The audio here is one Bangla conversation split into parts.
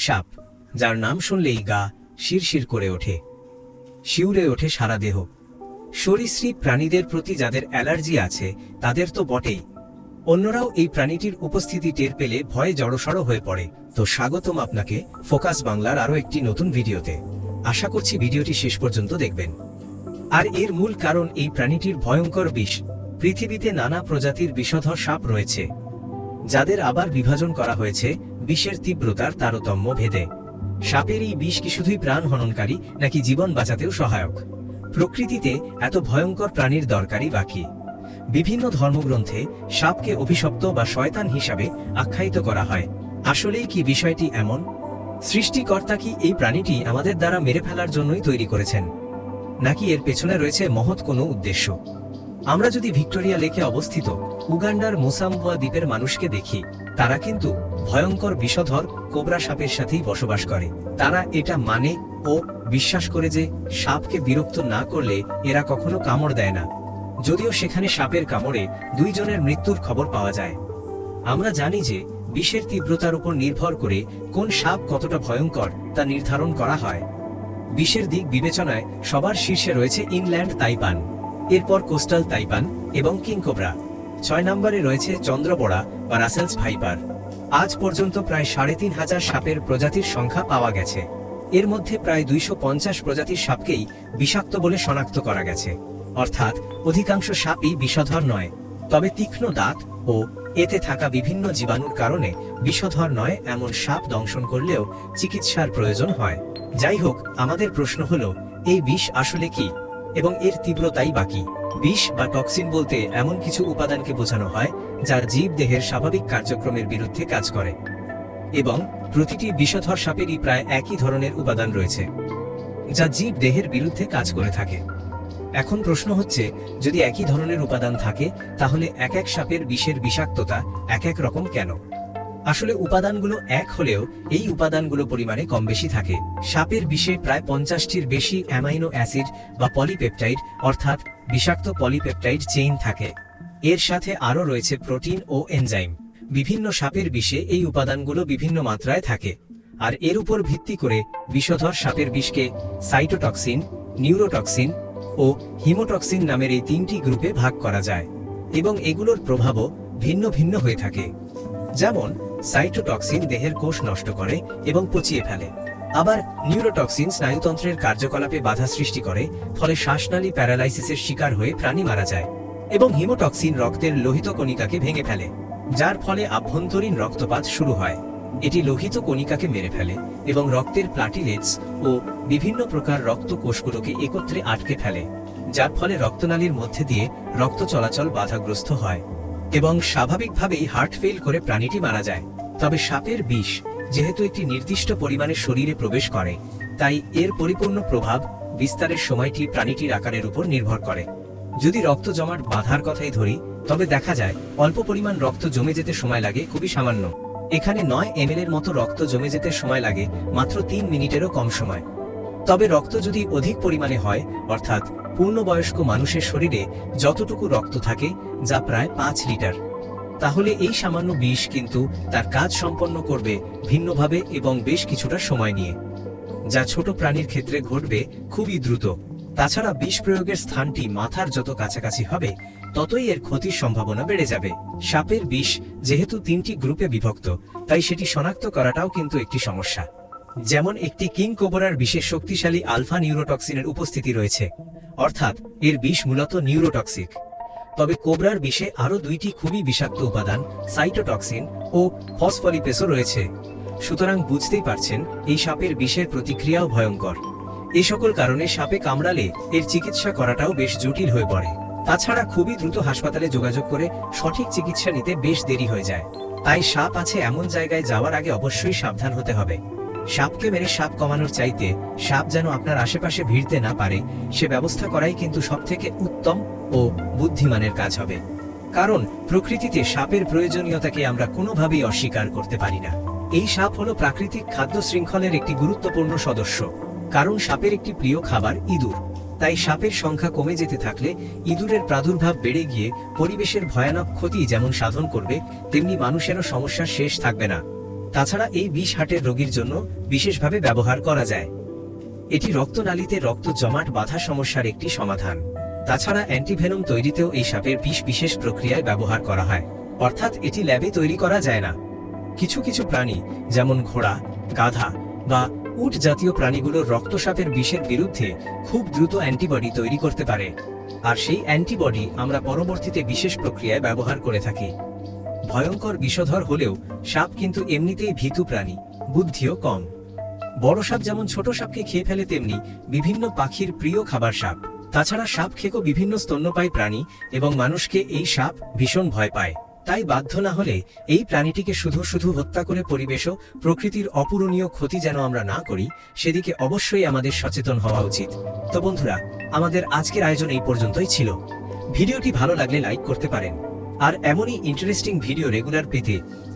সাপ, যার নাম শুনলেই গা শিরশির করে ওঠে। শিউরে ওঠে সারা দেহ। সরীসৃপ প্রাণীদের প্রতি যাদের অ্যালার্জি আছে, তাদের তো বটেই। অন্যরাও এই প্রাণীটির উপস্থিতি টের পেলে ভয়ে জড়সড় হয়ে পড়ে। তো স্বাগতম আপনাকে ফোকাস বাংলার আরও একটি নতুন ভিডিওতে। আশা করছি ভিডিওটি শেষ পর্যন্ত দেখবেন। আর এর মূল কারণ এই প্রাণীটির ভয়ঙ্কর বিষ। পৃথিবীতে নানা প্রজাতির বিষধর সাপ রয়েছে। যাদের আবার বিভাজন করা হয়েছে বিষের তীব্রতার তারতম্য ভেদে। সাপের এই বিষ কি শুধুই প্রাণ হননকারী, নাকি জীবন বাঁচাতেও সহায়ক? প্রকৃতিতে এত ভয়ঙ্কর প্রাণীর দরকারই বাকি। বিভিন্ন ধর্মগ্রন্থে সাপকে অভিশপ্ত বা শয়তান হিসাবে আখ্যায়িত করা হয়। আসলেই কি বিষয়টি এমন? সৃষ্টিকর্তা কি এই প্রাণীটি আমাদের দ্বারা মেরে ফেলার জন্যই তৈরি করেছেন? নাকি এর পেছনে রয়েছে মহৎ কোনো উদ্দেশ্য? আমরা যদি ভিক্টোরিয়া লেকে অবস্থিত, উগান্ডার মোসাম্বুয়া দ্বীপের মানুষকে দেখি, তারা কিন্তু ভয়ঙ্কর বিষধর কোবরা সাপের সাথেই বসবাস করে। তারা এটা মানে ও বিশ্বাস করে যে সাপকে বিরক্ত না করলে এরা কখনো কামড় দেয় না। যদিও সেখানে সাপের কামড়ে দুইজনের মৃত্যুর খবর পাওয়া যায়। আমরা জানি যে বিষের তীব্রতার উপর নির্ভর করে কোন সাপ কতটা ভয়ঙ্কর তা নির্ধারণ করা হয়। বিষের দিক বিবেচনায় সবার শীর্ষে রয়েছে ইংল্যান্ড তাইপান এরপর কোস্টাল তাইপান এবং কিংকোবরা। ছয় নম্বরে রয়েছে চন্দ্রবড়া বা রাসেলস ভাইপার। আজ পর্যন্ত প্রায় সাড়ে তিন হাজার সাপের প্রজাতির সংখ্যা পাওয়া গেছে। এর মধ্যে প্রায় দুইশো পঞ্চাশ প্রজাতির সাপকেই বিষাক্ত বলে শনাক্ত করা গেছে। অর্থাৎ অধিকাংশ সাপই বিষধর নয়। তবে তীক্ষ্ণ দাঁত ও এতে থাকা বিভিন্ন জীবাণুর কারণে বিষধর নয় এমন সাপ দংশন করলেও চিকিৎসার প্রয়োজন হয়। যাই হোক, আমাদের প্রশ্ন হলো, এই বিষ আসলে কি? এবং এর তীব্রতাই বাকি। বিষ বা টক্সিন বলতে এমন কিছু উপাদানকে বোঝানো হয়, যার জীব দেহের স্বাভাবিক কার্যক্রমের বিরুদ্ধে কাজ করে। এবং প্রতিটি বিষধর সাপেরই প্রায় একই ধরনের উপাদান রয়েছে, যা জীব দেহের বিরুদ্ধে কাজ করে থাকে। এখন প্রশ্ন হচ্ছে, যদি একই ধরনের উপাদান থাকে, তাহলে এক এক সাপের বিষের বিষাক্ততা এক এক রকম কেন? আসলে উপাদানগুলো এক হলেও এই উপাদানগুলো পরিমাণে কম বেশি থাকে। সাপের বিষে প্রায় পঞ্চাশটির বেশি অ্যামাইনো অ্যাসিড বা পলিপেপটাইড, অর্থাৎ বিষাক্ত পলিপেপটাইড চেইন থাকে। এর সাথে আরও রয়েছে প্রোটিন ও এনজাইম। বিভিন্ন সাপের বিষে এই উপাদানগুলো বিভিন্ন মাত্রায় থাকে। আর এর উপর ভিত্তি করে বিষধর সাপের বিষকে সাইটোটক্সিন, নিউরোটক্সিন ও হিমোটক্সিন নামের এই তিনটি গ্রুপে ভাগ করা যায়। এবং এগুলোর প্রভাবও ভিন্ন ভিন্ন হয়ে থাকে। যেমন সাইটোটক্সিন দেহের কোষ নষ্ট করে এবং পচিয়ে ফেলে। আবার নিউরোটক্সিন স্নায়ুতন্ত্রের কার্যকলাপে বাধা সৃষ্টি করে, ফলে শ্বাসনালী প্যারালাইসিসের শিকার হয়ে প্রাণী মারা যায় এবং হিমোটক্সিন রক্তের লোহিত কণিকাকে ভেঙে ফেলে, যার ফলে আভ্যন্তরীণ রক্তপাত শুরু হয়। এটি লোহিত কণিকাকে মেরে ফেলে এবং রক্তের প্লাটিলেটস ও বিভিন্ন প্রকার রক্ত কোষগুলোকে একত্রে আটকে ফেলে, যার ফলে রক্তনালীর মধ্যে দিয়ে রক্ত চলাচল বাধাগ্রস্ত হয়। এবং স্বাভাবিকভাবেই হার্ট ফেল করে প্রাণীটি মারা যায়। তবে সাপের বিষ যেহেতু একটি নির্দিষ্ট পরিমাণে শরীরে প্রবেশ করে, তাই এর পরিপূর্ণ প্রভাব বিস্তারের সময়টি প্রাণীটির আকারের উপর নির্ভর করে। যদি রক্ত জমাট বাঁধার কথাই ধরি, তবে দেখা যায় অল্প পরিমাণ রক্ত জমে যেতে সময় লাগে খুবই সামান্য। এখানে নয় এম এর মতো রক্ত জমে যেতে সময় লাগে মাত্র তিন মিনিটেরও কম সময়। তবে রক্ত যদি অধিক পরিমাণে হয়, অর্থাৎ পূর্ণবয়স্ক মানুষের শরীরে যতটুকু রক্ত থাকে, যা প্রায় পাঁচ লিটার। তাহলে এই সামান্য বিষ কিন্তু তার কাজ সম্পন্ন করবে ভিন্নভাবে এবং বেশ কিছুটা সময় নিয়ে। যা ছোট প্রাণীর ক্ষেত্রে ঘটবে খুবই দ্রুত। তাছাড়া বিষ প্রয়োগের স্থানটি মাথার যত কাছাকাছি হবে, ততই এর ক্ষতির সম্ভাবনা বেড়ে যাবে। সাপের বিষ যেহেতু তিনটি গ্রুপে বিভক্ত, তাই সেটি শনাক্ত করাটাও কিন্তু একটি সমস্যা। যেমন একটি কিং কোবরার বিশেষ শক্তিশালী আলফা নিউরোটক্সিনের উপস্থিতি রয়েছে, অর্থাৎ এর বিষ মূলত নিউরোটক্সিক। তবে কোবরার বিষে আরও দুইটি খুবই বিষাক্ত উপাদান, সাইটোটক্সিন ও ফসফলিপেসও রয়েছে। সুতরাং বুঝতেই পারছেন, এই সাপের বিষের প্রতিক্রিয়াও ভয়ঙ্কর। এ সকল কারণে সাপে কামড়ালে এর চিকিৎসা করাটাও বেশ জটিল হয়ে পড়ে। তাছাড়া খুবই দ্রুত হাসপাতালে যোগাযোগ করে সঠিক চিকিৎসা নিতে বেশ দেরি হয়ে যায়। তাই সাপ আছে এমন জায়গায় যাওয়ার আগে অবশ্যই সাবধান হতে হবে। সাপকে মেরে সাপ কমানোর চাইতে সাপ যেন আপনার আশেপাশে ভিড়তে না পারে, সে ব্যবস্থা করাই কিন্তু সবথেকে উত্তম ও বুদ্ধিমানের কাজ হবে। কারণ, প্রকৃতিতে সাপের প্রয়োজনীয়তাকে আমরা কোনোভাবেই অস্বীকার করতে পারি না। এই সাপ হলো প্রাকৃতিক খাদ্য শৃঙ্খলের একটি গুরুত্বপূর্ণ সদস্য। কারণ, সাপের একটি প্রিয় খাবার ইঁদুর। তাই সাপের সংখ্যা কমে যেতে থাকলে ইঁদুরের প্রাদুর্ভাব বেড়ে গিয়ে পরিবেশের ভয়ানক ক্ষতি যেমন সাধন করবে, তেমনি মানুষেরও সমস্যার শেষ থাকবে না। তাছাড়া এই বিষ হার্টের রোগীর জন্য বিশেষভাবে ব্যবহার করা যায়। এটি রক্তনালীতে রক্ত জমাট বাধা সমস্যার একটি সমাধান। তাছাড়া অ্যান্টিভেনম তৈরিতেও এই সাপের বিষ বিশেষ প্রক্রিয়ায় ব্যবহার করা হয়। অর্থাৎ এটি ল্যাবে তৈরি করা যায় না। কিছু কিছু প্রাণী, যেমন ঘোড়া, গাধা বা উট জাতীয় প্রাণীগুলোর রক্তসাপের বিষের বিরুদ্ধে খুব দ্রুত অ্যান্টিবডি তৈরি করতে পারে। আর সেই অ্যান্টিবডি আমরা পরবর্তীতে বিশেষ প্রক্রিয়ায় ব্যবহার করে থাকি। ভয়ঙ্কর বিষধর হলেও সাপ কিন্তু এমনিতেই ভীতু প্রাণী, বুদ্ধিও কম। বড় সাপ যেমন ছোট সাপকে খেয়ে ফেলে তেমনি বিভিন্ন পাখির প্রিয় খাবার সাপ। তাছাড়া সাপ খেকো বিভিন্ন স্তন্যপায়ী প্রাণী এবং মানুষকে এই সাপ ভীষণ ভয় পায়। তাই বাধ্য না হলে এই প্রাণীটিকে শুধু শুধু হত্যা করে পরিবেশ ও প্রকৃতির অপূরণীয় ক্ষতি যেন আমরা না করি, সেদিকে অবশ্যই আমাদের সচেতন হওয়া উচিত। তো বন্ধুরা, আমাদের আজকের আয়োজন এই পর্যন্তই ছিল। ভিডিওটি ভালো লাগলে লাইক করতে পারেন। আর এমনই ইন্টারেস্টিং ভিডিও রেগুলার পেতে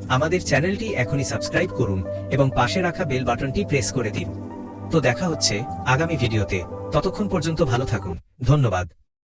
আমাদের চ্যানেলটি এখনই সাবস্ক্রাইব করুন এবং পাশে রাখা বেল বাটনটি প্রেস করে দিন। তো দেখা হচ্ছে আগামী ভিডিওতে ততক্ষণ পর্যন্ত ভালো থাকুন। ধন্যবাদ।